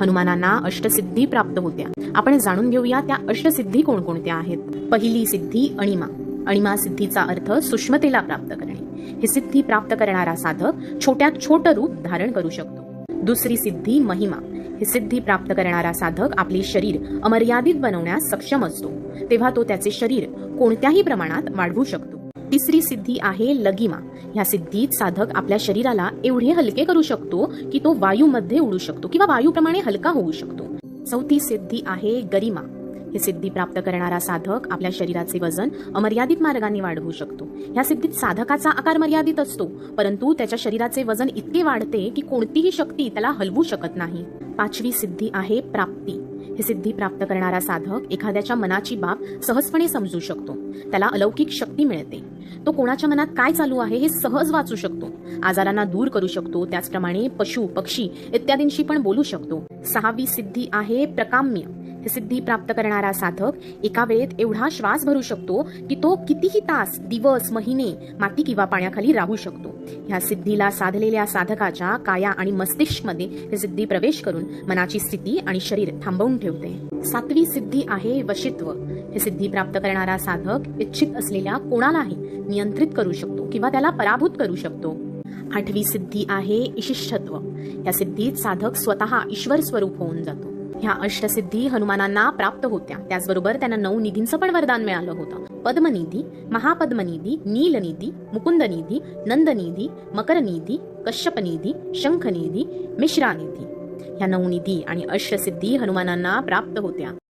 हनुमानांना अष्टसिद्धी प्राप्त होत्या. आपण जाणून घेऊया त्या अष्टसिद्धी कोणकोणत्या आहेत. पहिली सिद्धी अणिमा. अणिमा सिद्धीचा अर्थ सुष्मतेला प्राप्त करणे. ही सिद्धी प्राप्त करणारा साधक छोट्यात छोट रूप धारण करू शकतो. दुसरी सिद्धी महिमा. ही सिद्धी प्राप्त करणारा साधक आपले शरीर अमर्यादित बनवण्यास सक्षम असतो. तेव्हा तो त्याचे शरीर कोणत्याही प्रमाणात वाढवू शकतो. तिसरी सिद्धी आहे लगिमा ह्या सिद्धीत साधक आपल्या शरीराला एवढे हलके करू शकतो की तो वायूमध्ये उडू शकतो किंवा वायूप्रमाणे हलका होऊ शकतो. चौथी सिद्धी आहे गरिमा. ही सिद्धी प्राप्त करणारा साधक आपल्या शरीराचे वजन अमर्यादित मार्गाने वाढवू शकतो. ह्या सिद्धीत साधकाचा आकार मर्यादित असतो परंतु त्याच्या शरीराचे वजन इतके वाढते की कोणतीही शक्ती त्याला हलवू शकत नाही. पाचवी सिद्धी आहे प्राप्ती. हे सिद्धी प्राप्त करणारा साधक एखाद्याच्या मनाची बाब सहजपणे समजू शकतो. त्याला अलौकिक शक्ती मिळते. तो कोणाच्या मनात काय चालू आहे हे सहज वाचू शकतो. आजारांना दूर करू शकतो. त्याचप्रमाणे पशु पक्षी इत्यादींशी पण बोलू शकतो. सहावी सिद्धी आहे प्रकाम्य. सिद्धी प्राप्त करणारा साधक एका वेळेत एवढा श्वास भरू शकतो की तो कितीही तास दिवस महिने माती किंवा पाण्याखाली राहू शकतो. ह्या सिद्धीला साधलेल्या साधकाच्या काया आणि मस्तिष्कमध्ये मध्ये सिद्धी प्रवेश करून मनाची स्थिती आणि शरीर थांबवून ठेवते. सातवी सिद्धी आहे वशित्व. हे सिद्धी प्राप्त करणारा साधक इच्छित असलेल्या कोणालाही नियंत्रित करू शकतो किंवा त्याला पराभूत करू शकतो. आठवी सिद्धी आहे इशिष्ठत्व या सिद्धीत साधक स्वतः ईश्वर स्वरूप होऊन जातो. ह्या अष्टसिद्धी हनुमानांना प्राप्त होत्या. त्याचबरोबर त्यांना नऊ निधींचं पण वरदान मिळालं होतं. पद्मनिधी महापद्मनिधी नीलनिधी मुकुंदनिधी नंदनिधी मकरनिधी कश्यपनिधी शंखनिधी मिश्रानिधी. ह्या नऊ निधी आणि अष्टसिद्धी हनुमानांना प्राप्त होत्या.